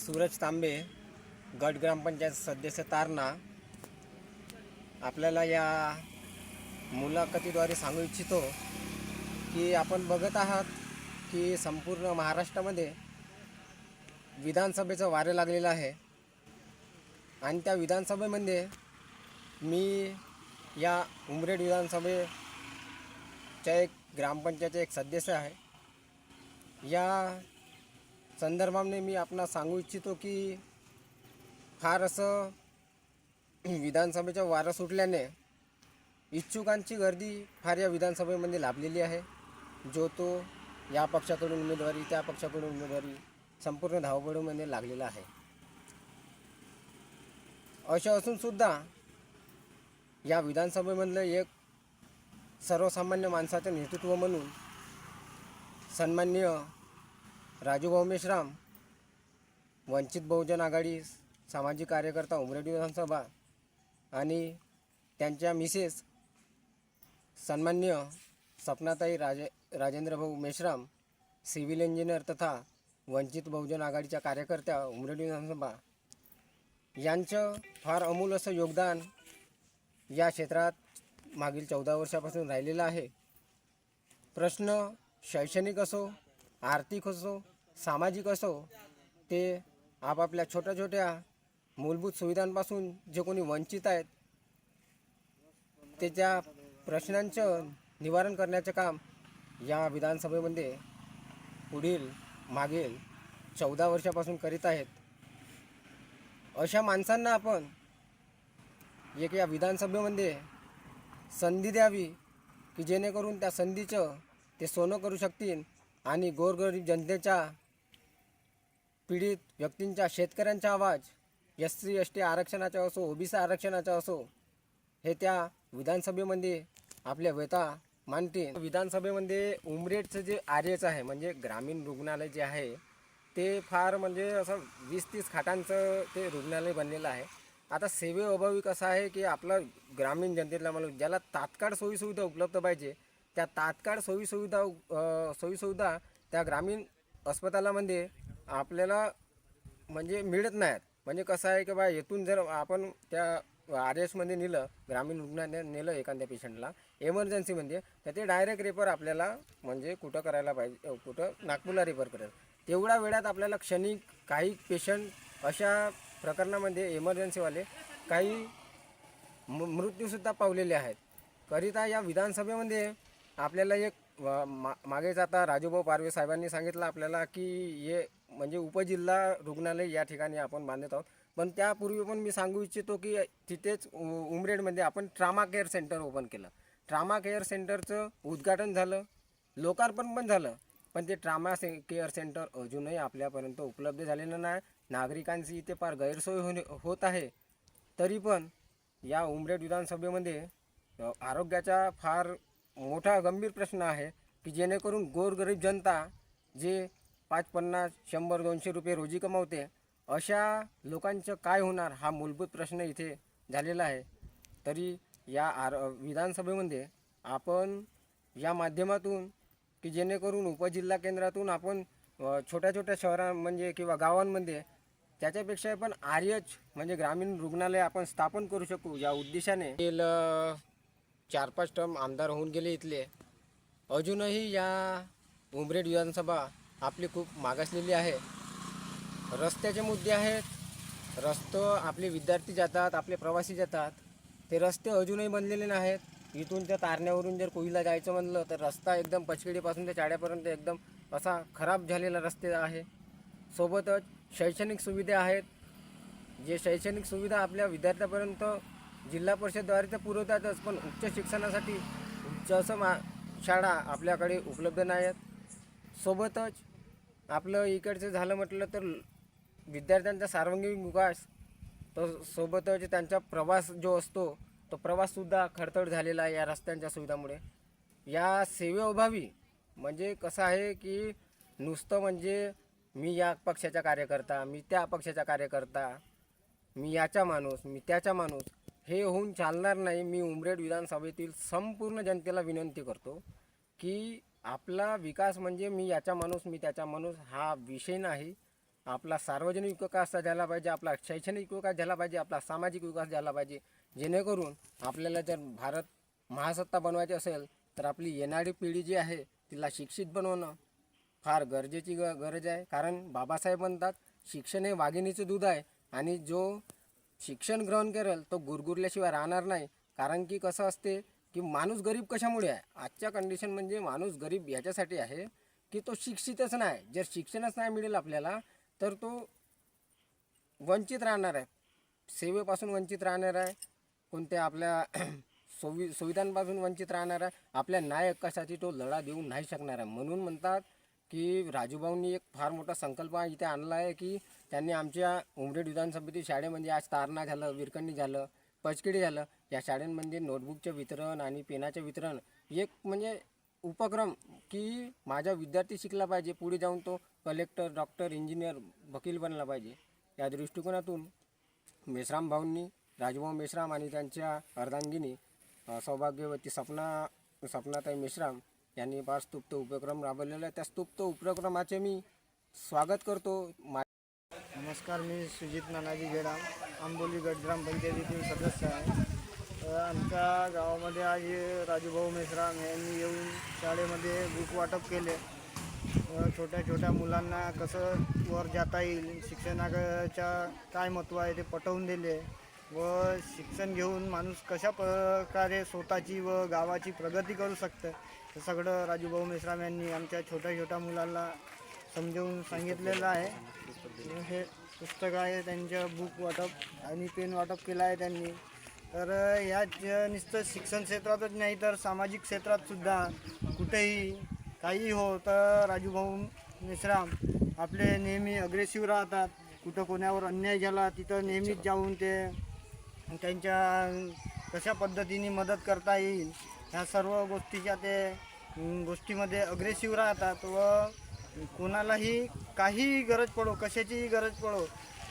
सूरज तांबे गट ग्रामपंचायत सदस्य तारणा आपल्याला या मुलाखतीद्वारे सांगू इच्छितो की आपण बघत आहात की संपूर्ण महाराष्ट्रामध्ये विधानसभेचं वारं लागलेलं आहे. आणि त्या विधानसभेमध्ये मी या उमरेड विधानसभेच्या एक ग्रामपंचायतचे एक सदस्य आहे. या संदर्भाने मी आपणास सांगू इच्छितो की फार असं विधानसभेचा वारा सुटल्याने इच्छुकांची गर्दी फार या विधानसभेमध्ये लाभलेली आहे. जो तो या पक्षाकडून उमेदवारी त्या पक्षाकडून उमेदवारी संपूर्ण धावपळीमध्ये लागलेला आहे. असं असूनसुद्धा या विधानसभेमधलं एक सर्वसामान्य माणसाचं नेतृत्व म्हणून सन्माननीय राजूभाऊ मेश्राम वंचित बहुजन आघाडी सामाजिक कार्यकर्ता उमरेडी विधानसभा आणि त्यांच्या मिसेस सन्मान्य सपनाताई राजे राजेंद्रभाऊ मेश्राम सिव्हिल इंजिनियर तथा वंचित बहुजन आघाडीच्या कार्यकर्त्या उमरेडी विधानसभा. यांचं फार अमूल असं योगदान या क्षेत्रात मागील चौदा वर्षापासून राहिलेलं आहे. प्रश्न शैक्षणिक असो आर्थिक असो सामाजिक असो ते आपापल्या छोट्या छोट्या मूलभूत सुविधांपासून जे कोणी वंचित आहेत त्याच्या प्रश्नांचं निवारण करण्याचं काम या विधानसभेमध्ये पुढील मागील चौदा वर्षापासून करीत आहेत. अशा माणसांना आपण एक या विधानसभेमध्ये संधी द्यावी की जेणेकरून त्या संधीचं ते सोनं करू शकतील आणि गोरगरीब जनतेच्या पीडित व्यक्तींच्या शेतकऱ्यांचा आवाज एस सी एस टी आरक्षणाचा असो ओबीसी आरक्षणाचा असो हे त्या विधानसभेमध्ये आपल्या वेता मानते विधानसभेमध्ये उमरेडचं जे आर एच आहे म्हणजे ग्रामीण रुग्णालय जे आहे ते फार म्हणजे असं वीस तीस खाटांचं ते रुग्णालय बनलेलं आहे. आता सेवेअभावी कसं आहे की आपलं ग्रामीण जनतेतला माणूस ज्याला तात्काळ सोयीसुविधा उपलब्ध पाहिजे त्या तात्काळ सोयीसुविधा सोयीसुविधा त्या ग्रामीण अस्पतालामध्ये आपल्याला म्हणजे मिळत नाहीत. म्हणजे कसं आहे की बा येथून जर आपण त्या आर एसमध्ये नेलं ग्रामीण रुग्णालयात नेलं एखाद्या पेशंटला एमर्जन्सीमध्ये तर ते डायरेक्ट रेफर आपल्याला म्हणजे कुठं करायला पाहिजे कुठं नागपूरला रेफर करेल. तेवढ्या वेळात आपल्याला क्षणिक काही पेशंट अशा प्रकरणामध्ये एमर्जन्सीवाले काही मृत्यूसुद्धा पावलेले आहेत. करिता या विधानसभेमध्ये आपल्याला एक मा मागेच आता राजूभाऊ पारवे साहेबांनी सांगितलं आपल्याला की हे म्हणजे उपजिल्हा रुग्णालय या ठिकाणी आपण बांधत आहोत. पण त्यापूर्वी पण मी सांगू इच्छितो की तिथेच उ- उमरेडमध्ये आपण ट्रामा केअर सेंटर ओपन केलं. ट्रामा केअर सेंटरचं उद्घाटन झालं लोकार्पण पण झालं पण ते ट्रामा से केअर सेंटर अजूनही आपल्यापर्यंत उपलब्ध झालेलं नाही. नागरिकांची इथे फार गैरसोय होणे होत आहे. तरी पण या उमरेड विधानसभेमध्ये आरोग्याच्या आरोग्याचा फार मोठा गंभीर प्रश्न आहे की जेणेकरून गोरगरीब जनता जे पाच पन्नास शंभर दोनशे रुपये रोजी कमावते अशा लोकांचं काय होणार हा मूलभूत प्रश्न इथे झालेला आहे. तरी या आर विधानसभेमध्ये आपण या माध्यमातून की जेणेकरून उपजिल्हा केंद्रातून आपण छोट्या छोट्या शहरां म्हणजे किंवा गावांमध्ये त्याच्यापेक्षा पण आर्यच म्हणजे ग्रामीण रुग्णालय आपण स्थापन करू शकू या उद्देशाने. गेल चार पाच टर्म आमदार होऊन गेले इथले. अजूनही या उमरेड विधानसभा आपली खूप मागासलेली आहे. रस्त्याचे मुद्दे आहेत. रस्तं आपले विद्यार्थी जातात आपले प्रवासी जातात. ते रस्ते अजूनही बनलेले नाहीत. इथून त्या तारण्यावरून जर कोईला जायचं म्हणलं तर रस्ता एकदम पचकिडीपासून ते चाड्यापर्यंत एकदम असा खराब झालेला रस्ते आहे. सोबतच शैक्षणिक सुविधा आहेत. जे शैक्षणिक सुविधा आपल्या विद्यार्थ्यापर्यंत जिल्हा परिषदद्वारे तर पुरवतातच पण उच्च शिक्षणासाठी उच्च असं मा शाळा आपल्याकडे उपलब्ध नाही आहेत. सोबतच आपलं इकडचं झालं म्हटलं तर विद्यार्थ्यांचा सार्वजनिक विकास तो सोबतच त्यांचा प्रवास जो असतो तो प्रवाससुद्धा खडतड झालेला आहे या रस्त्यांच्या सुविधामुळे. या सेवेअभावी म्हणजे कसं आहे की नुसतं म्हणजे मी या पक्षाचा कार्यकर्ता मी त्या पक्षाचा कार्यकर्ता मी याचा माणूस मी त्याचा माणूस हे होऊन चालणार नाही मी उमरेड विधानसभेतील संपूर्ण जनतेला विनंती करतो की आपला विकास म्हणजे मी याचा माणूस मी त्याचा माणूस हा विषय नाही. आपला सार्वजनिक विकास झाला पाहिजे आपला शैक्षणिक विकास झाला पाहिजे आपला सामाजिक विकास झाला पाहिजे. जेणेकरून आपल्याला जर भारत महासत्ता बनवायची असेल तर आपली येणारी पिढी जी आहे तिला शिक्षित बनवणं फार गरजेची ग गरज आहे. कारण बाबासाहेब म्हणतात शिक्षण हे वाघिणीचं दूध आहे आणि जो शिक्षण ग्रहण करेल तो गुरगुरल्याशिवाय राहणार नाही. कारण की कसं असते की माणूस गरीब कशामुळे आहे? आजच्या कंडिशन म्हणजे माणूस गरीब याच्यासाठी आहे की तो शिक्षितच नाही. जर शिक्षणच नाही मिळेल आपल्याला तर तो वंचित राहणार आहे. सेवेपासून वंचित राहणार आहे. कोणत्या आपल्या सुवि सुविधांपासून वंचित राहणार आहे. आपल्या नायकासाठी तो लढा देऊ नाही शकणार आहे. म्हणून म्हणतात की राजूभाऊंनी एक फार मोठा संकल्प इथे आणला आहे की त्यांनी आमच्या उमरेड विधानसभेतील शाळेमध्ये आज तारणा झालं विरकणी झालं पचकिडी झालं. या शाळेमध्ये नोटबुकचं वितरण आणि पेनाचं वितरण एक म्हणजे उपक्रम की माझा विद्यार्थी शिकला पाहिजे पुढे जाऊन तो कलेक्टर डॉक्टर इंजिनियर वकील बनला पाहिजे. या दृष्टिकोनातून मेश्राम भाऊंनी राजभाऊ मेश्राम आणि त्यांच्या अर्धांगिनी सौभाग्यवती सपना सपनाताई मेश्राम यांनी फार स्तुप्त उपक्रम राबवलेला आहे त्या स्तुप्त उपक्रमाचे मी स्वागत करतो. मा नमस्कार मी सुजित नानाजी गेडाम आंबोली गट ग्रामपंचायतीतील सदस्य आहे. आमच्या गावामध्ये आज राजूभाऊ मेश्राम यांनी येऊन शाळेमध्ये बुक वाटप केले. व छोट्या छोट्या मुलांना कसं वर जाता येईल शिक्षणाच्या काय महत्त्व आहे ते पटवून दिले व शिक्षण घेऊन माणूस कशा प्रकारे स्वतःची व गावाची प्रगती करू शकतं हे सगळं राजूभाऊ मेश्राम यांनी आमच्या छोट्या छोट्या मुलांना समजावून सांगितलेलं आहे. हे पुस्तक आहे त्यांचं बुक वाटप आणि पेन वाटप केलं आहे त्यांनी. तर या नुसतं शिक्षण क्षेत्रातच नाही तर सामाजिक क्षेत्रात सुद्धा कुठेही काही हो तर राजूभाऊ मेश्राम आपले नेहमी अग्रेसिव्ह राहतात. कुठं कोणावर अन्याय झाला तिथं नेहमीच जाऊन ते त्यांच्या कशा पद्धतीने मदत करता येईल ह्या सर्व गोष्टीच्या ते गोष्टीमध्ये अग्रेसिव्ह राहतात व कोणालाही काहीही गरज पडो कशाचीही गरज पडो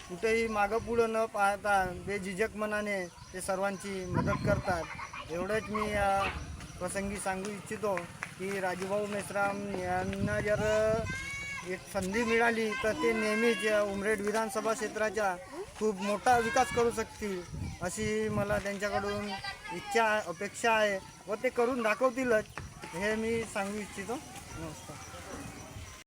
कुठेही मागं पुढं न पाहता बेझिजक मनाने ते सर्वांची मदत करतात. एवढंच मी या प्रसंगी सांगू इच्छितो की राजूभाऊ मेश्राम यांना जर एक संधी मिळाली तर ते नेहमीच उमरेड विधानसभा क्षेत्राचा खूप मोठा विकास करू शकतील. अशी मला त्यांच्याकडून इच्छा अपेक्षा आहे व ते करून दाखवतीलच हे मी सांगू इच्छितो. नमस्कार